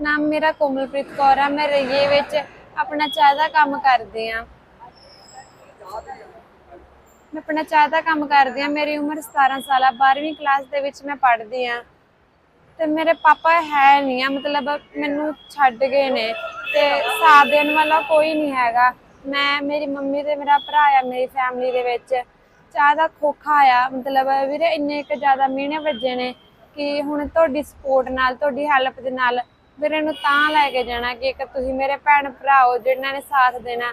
ਨਾਮ ਮੇਰਾ ਕੋਮਲਪ੍ਰੀਤ ਕੌਰ ਆ, ਮੈਂ ਰਈਏ ਵਿੱਚ, ਆਪਣਾ ਚਾਹ ਦਾ ਕੰਮ ਕਰਦੀ ਆ। ਮੈਂ ਆਪਣਾ ਚਾਹ ਦਾ ਕੰਮ ਕਰਦੀ ਆ, ਮੇਰੀ ਉਮਰ 17 ਸਾਲ ਆ 12ਵੀਂ ਕਲਾਸ ਦੇ ਵਿੱਚ ਮੈਂ ਪੜ੍ਹਦੀ ਆ। ਤੇ ਮੇਰੇ ਪਾਪਾ ਹੈ ਨਹੀਂ ਆ, ਮਤਲਬ ਮੈਨੂੰ ਛੱਡ ਗਏ ਨੇ, ਤੇ ਸਾਥ ਦੇਣ ਵਾਲਾ ਕੋਈ ਨਹੀਂ ਹੈਗਾ। ਮੈਂ, ਮੇਰੀ ਮੰਮੀ ਤੇ ਮੇਰਾ ਭਰਾ ਆ, ਮੇਰੀ ਫੈਮਿਲੀ ਦੇ ਵਿੱਚ। ਚਾਹ ਦਾ ਖੋਖਾ ਆ, ਮਤਲਬ ਵੀਰੇ ਇੰਨੇ ਕੁ ਜ਼ਿਆਦਾ ਮਹੀਨੇ ਵੱਜੇ ਨੇ ਕਿ ਹੁਣ ਤੁਹਾਡੀ ਸਪੋਰਟ ਨਾਲ, ਤੁਹਾਡੀ ਹੈਲਪ ਦੇ ਨਾਲ ਵੀਰੇ ਨੂੰ ਤਾਂ ਲੈ ਕੇ ਜਾਣਾ ਕਿ ਇੱਕ ਤੁਸੀਂ ਮੇਰੇ ਭੈਣ ਭਰਾ ਹੋ ਜਿਨ੍ਹਾਂ ਨੇ ਸਾਥ ਦੇਣਾ।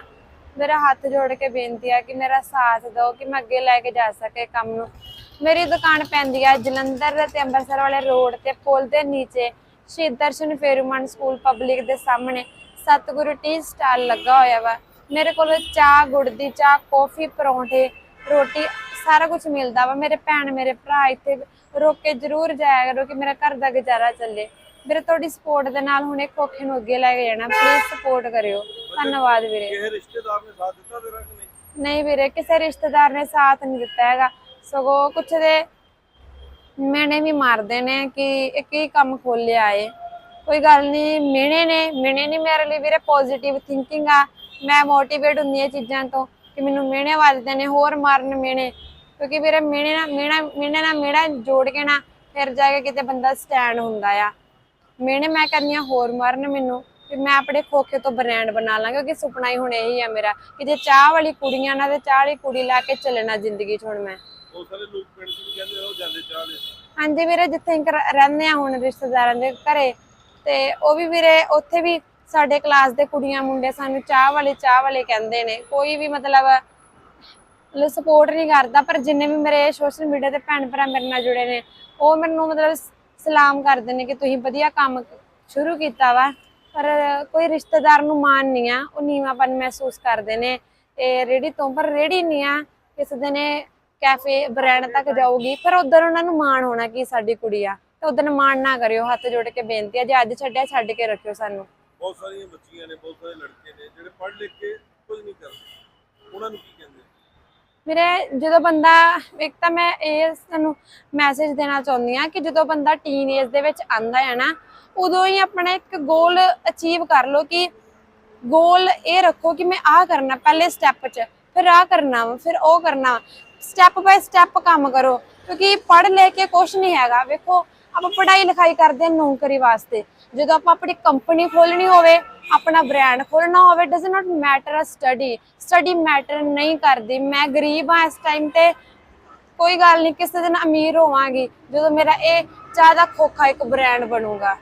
ਮੇਰਾ ਹੱਥ ਜੋੜ ਕੇ ਬੇਨਤੀ ਆ ਕਿ ਮੇਰਾ ਸਾਥ ਦਿਓ, ਕਿ ਮੈਂ ਅੱਗੇ ਲੈ ਕੇ ਜਾ ਸਕੇ ਕੰਮ ਨੂੰ। ਮੇਰੀ ਦੁਕਾਨ ਪੈਂਦੀ ਆ ਜਲੰਧਰ ਤੇ ਅੰਮ੍ਰਿਤਸਰ ਵਾਲੇ ਰੋਡ ਤੇ, ਪੁਲ ਦੇ ਨੀਚੇ। ਸ਼ਹੀਦ ਦਰਸ਼ਨ ਫੇਰੂਮਨ ਸਕੂਲ ਪਬਲਿਕ ਦੇ ਸਾਹਮਣੇ। ਸਤਿਗੁਰੂ ਟੀ ਸਟਾਲ ਲੱਗਾ ਹੋਇਆ ਵਾ। ਮੇਰੇ ਕੋਲ ਚਾਹ, ਗੁੜ ਦੀ ਚਾਹ, ਕੌਫੀ, ਪਰੌਂਠੇ, ਰੋਟੀ, ਸਾਰਾ ਕੁਝ ਮਿਲਦਾ ਵਾ। ਮੇਰੇ ਭੈਣ, ਮੇਰੇ ਭਰਾ ਇੱਥੇ ਰੋਕ ਕੇ ਜ਼ਰੂਰ ਜਾਇਆ ਕਰੋ ਕਿ ਮੇਰਾ ਘਰ ਦਾ ਗੁਜ਼ਾਰਾ ਚੱਲੇ। ਵੀਰੇ ਤੁਹਾਡੀ ਸਪੋਰਟ ਦੇ ਨਾਲ ਹੁਣ ਇੱਕ ਔਖੇ ਨੂੰ ਅੱਗੇ ਲੈ ਕੇ ਜਾਣਾ। ਪਲੀਜ਼ ਸਪੋਰਟ ਕਰਿਓ। ਧੰਨਵਾਦ ਵੀਰੇ। ਕਿਸੇ ਰਿਸ਼ਤੇਦਾਰ ਨੇ ਸਾਥ ਦਿੱਤਾ ਤੇਰਾ ਕਿ ਨਹੀਂ? ਨਹੀਂ ਵੀਰੇ ਕਿਸੇ ਰਿਸ਼ਤੇਦਾਰ ਨੇ ਸਾਥ ਨਹੀਂ ਦਿੱਤਾ ਹੈਗਾ। ਸਗੋਂ ਕੁਛ ਦੇ ਮੈਨੇ ਵੀ ਮਾਰਦੇ ਨੇ ਕਿ ਇਹ ਕੀ ਕੰਮ ਖੋਲਿਆ ਏ। ਕੋਈ ਗੱਲ ਨਹੀਂ ਮਿਹਣੇ ਨੇ। ਮਿਹਣੇ ਨਹੀਂ ਮੇਰੇ ਲਈ ਵੀਰੇ ਪੋਜ਼ਿਟਿਵ ਥਿੰਕਿੰਗ ਆ। ਮੈਂ ਮੋਟੀਵੇਟ ਹੁੰਦੀ ਆ ਚੀਜ਼ਾਂ ਤੋਂ ਕਿ ਮੈਨੂੰ ਮਿਹਣੇ ਵੱਜਦੇ ਨੇ ਹੋਰ ਮਾਰਨ ਮਿਹਣੇ। ਕਿਉਂਕਿ ਵੀਰੇ ਮਿਹਣੇ ਨਾਲ ਮਿਹਣਾ ਮਿਹਣੇ ਨਾਲ ਮਿਹਣਾ ਜੋੜ ਕੇ ਨਾ ਫਿਰ ਜਾ ਕੇ ਕਿਤੇ ਬੰਦਾ ਸਟੈਂਡ ਹੁੰਦਾ ਆ। ਮਿਹਣੇ ਮੈਂ ਹਾਂ ਹੋਰ ਮਾਰਨ ਮੈਨੂੰ ਕਿ ਮੈਂ ਆਪਣੇ ਖੋਖੇ ਤੋਂ ਬ੍ਰਾਂਡ ਬਣਾ ਲਾਂ ਕਿਉਂਕਿ ਸੁਪਨਾ ਹੀ ਹੁਣ ਇਹੀ ਆ ਮੇਰਾ ਕਿ ਜੇ ਚਾਹ ਵਾਲੀ ਕੁੜੀਆਂ ਨਾਲ ਤੇ ਚਾਹ ਵਾਲੀ ਕੁੜੀ ਲਾ ਕੇ ਚੱਲਣਾ ਜ਼ਿੰਦਗੀ 'ਚ ਹੁਣ ਮੈਂ। ਬਹੁਤ ਸਾਰੇ ਲੋਕ ਪਿੰਡ 'ਚ ਵੀ ਕਹਿੰਦੇ ਉਹ ਜਾਂਦੇ ਚਾਹ ਦੇ। ਹਾਂਜੀ ਵੀਰੇ ਜਿੱਥੇ ਅਸੀਂ ਕਰ- ਰਹਿੰਦੇ ਆ ਹੁਣ ਰਿਸ਼ਤੇਦਾਰਾਂ ਦੇ ਘਰੇ ਤੇ ਉਹ ਵੀ ਵੀਰੇ ਉੱਥੇ ਵੀ ਸਾਡੇ ਕਲਾਸ ਦੇ ਕੁੜੀਆਂ ਮੁੰਡੇ ਸਾਨੂੰ ਚਾਹ ਵਾਲੇ ਚਾਹ ਵਾਲੇ ਕਹਿੰਦੇ ਨੇ। ਕੋਈ ਵੀ ਮਤਲਬ ਮਤਲਬ ਸਪੋਰਟ ਨਹੀਂ ਕਰਦਾ ਪਰ ਜਿੰਨੇ ਵੀ ਮੇਰੇ ਸੋਸ਼ਲ ਮੀਡੀਆ ਤੇ ਭੈਣ ਭਰਾ ਮੇਰੇ ਨਾਲ ਜੁੜੇ ਨੇ ਉਹ ਮੈਨੂੰ ਮਤਲਬ ਸਲਾਮ ਕਰਦੇ ਨੇ ਕਿ ਤੁਸੀਂ ਵਧੀਆ ਕੰਮ ਸ਼ੁਰੂ ਕੀਤਾ ਵਾ। ਪਰ ਕੋਈ ਰਿਸ਼ਤੇਦਾਰ ਨੂੰ ਮਾਣ ਨਹੀਂ ਆ, ਉਹ ਨੀਵਾਂਪਨ ਮਹਿਸੂਸ ਕਰਦੇ ਨੇ। ਤੇ ਰੇੜੀ ਤੋਂ ਪਰ ਰੇੜੀ ਨਹੀਂ ਆ, ਕਿਸੇ ਦਿਨ ਕੈਫੇ ਬ੍ਰਾਂਡ ਤੱਕ ਜਾਊਗੀ। ਪਰ ਉਧਰ ਉਹਨਾਂ ਨੂੰ ਮਾਣ ਹੋਣਾ ਕਿ ਸਾਡੀ ਕੁੜੀ ਆ। ਤੇ ਉਧਰ ਮਾਣ ਨਾ ਕਰਿਓ, ਹੱਥ ਜੋੜ ਕੇ ਬੇਨਤੀ ਆ, ਜੇ ਅੱਜ ਛੱਡਿਆ ਛੱਡ ਕੇ ਰੱਖਿਓ ਸਾਨੂੰ। ਬਹੁਤ ਸਾਰੀਆਂ ਬੱਚੀਆਂ ਨੇ, ਬਹੁਤ ਸਾਰੇ ਲੜਕੇ ਨੇ, ਜਿਹੜੇ ਪੜ੍ਹ ਲਿਖ ਕੇ ਕੁਝ ਨਹੀਂ ਕਰਦੇ। ਉਹਨਾਂ ਨੂੰ ਕੀ ਕਹਿੰਦੇ? ਵੀਰੇ ਜਦੋਂ ਬੰਦਾ, ਇੱਕ ਤਾਂ ਮੈਂ ਇਹ ਤੁਹਾਨੂੰ ਮੈਸੇਜ ਦੇਣਾ ਚਾਹੁੰਦੀ ਆ ਕਿ ਜਦੋਂ ਬੰਦਾ ਟੀਨ ਏਜ ਦੇ ਵਿੱਚ ਆਂਦਾ ਹੈ ਨਾ, ਉਦੋਂ ਹੀ ਆਪਣਾ ਇੱਕ ਗੋਲ ਅਚੀਵ ਕਰ ਲਓ ਕਿ ਗੋਲ ਇਹ ਰੱਖੋ ਕਿ ਮੈਂ ਆਹ ਕਰਨਾ, ਪਹਿਲੇ ਸਟੈਪ 'ਚ, ਫਿਰ ਆਹ ਕਰਨਾ ਵਾ, ਫਿਰ ਉਹ ਕਰਨਾ ਸਟੈਪ ਬਾਈ ਸਟੈਪ ਕੰਮ ਕਰੋ, ਕਿਉਂਕਿ ਪੜ੍ਹ ਲੈ ਕੇ ਕੁਝ ਨਹੀਂ ਹੈਗਾ, ਵੇਖੋ। ਆਪਾਂ ਪੜ੍ਹਾਈ ਲਿਖਾਈ ਕਰਦੇ ਹਾਂ ਨੌਕਰੀ ਵਾਸਤੇ। ਜਦੋਂ ਆਪਾਂ ਆਪਣੀ ਕੰਪਨੀ ਖੋਲਣੀ ਹੋਵੇ, ਆਪਣਾ ਬ੍ਰਾਂਡ ਖੋਲਣਾ ਹੋਵੇ does not matter uh study study matter ਨਹੀਂ ਕਰਦੀ। ਮੈਂ ਗਰੀਬ ਹਾਂ ਇਸ ਟਾਈਮ ਤੇ। ਕੋਈ ਗੱਲ ਨਹੀਂ, ਕਿਸੇ ਦਿਨ ਅਮੀਰ ਹੋਵਾਂਗੀ। ਜਦੋਂ ਮੇਰਾ ਇਹ ਚਾਹ ਦਾ ਖੋਖਾ ਇੱਕ ਬ੍ਰਾਂਡ ਬਣੂਗਾ।